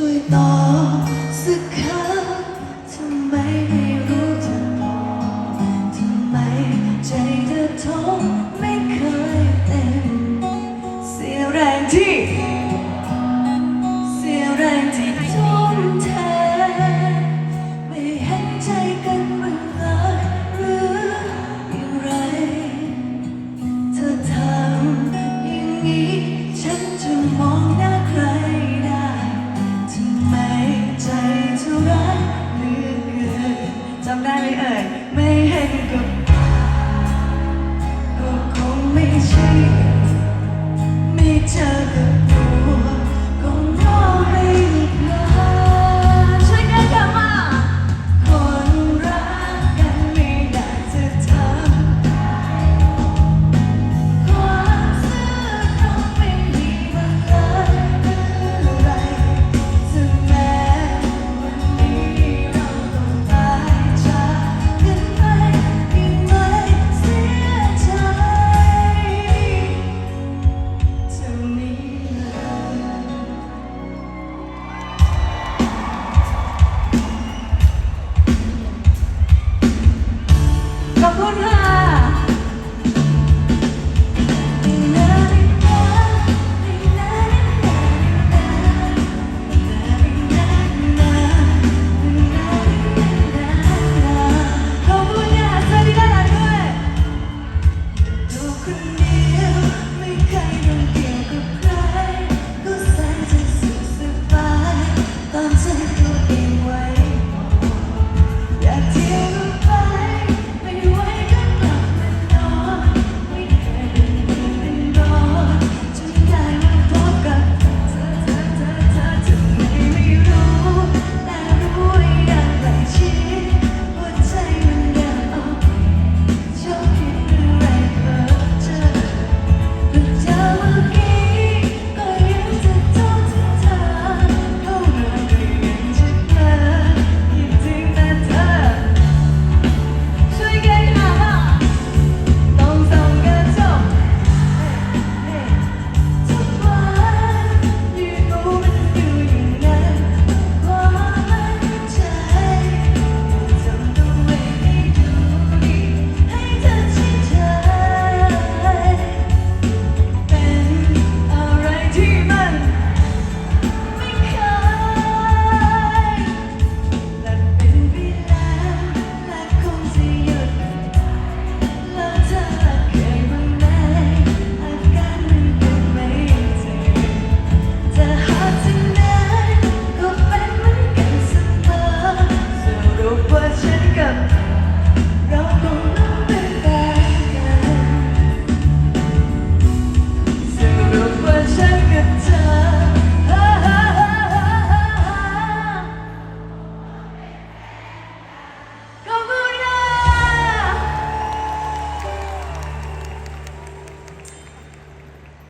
ช่วยตอบสักครั้งทำไมไม่รู้จะบอกทำไมใจเธอท้อไม่เคยเต็มเสียแรงที่ you.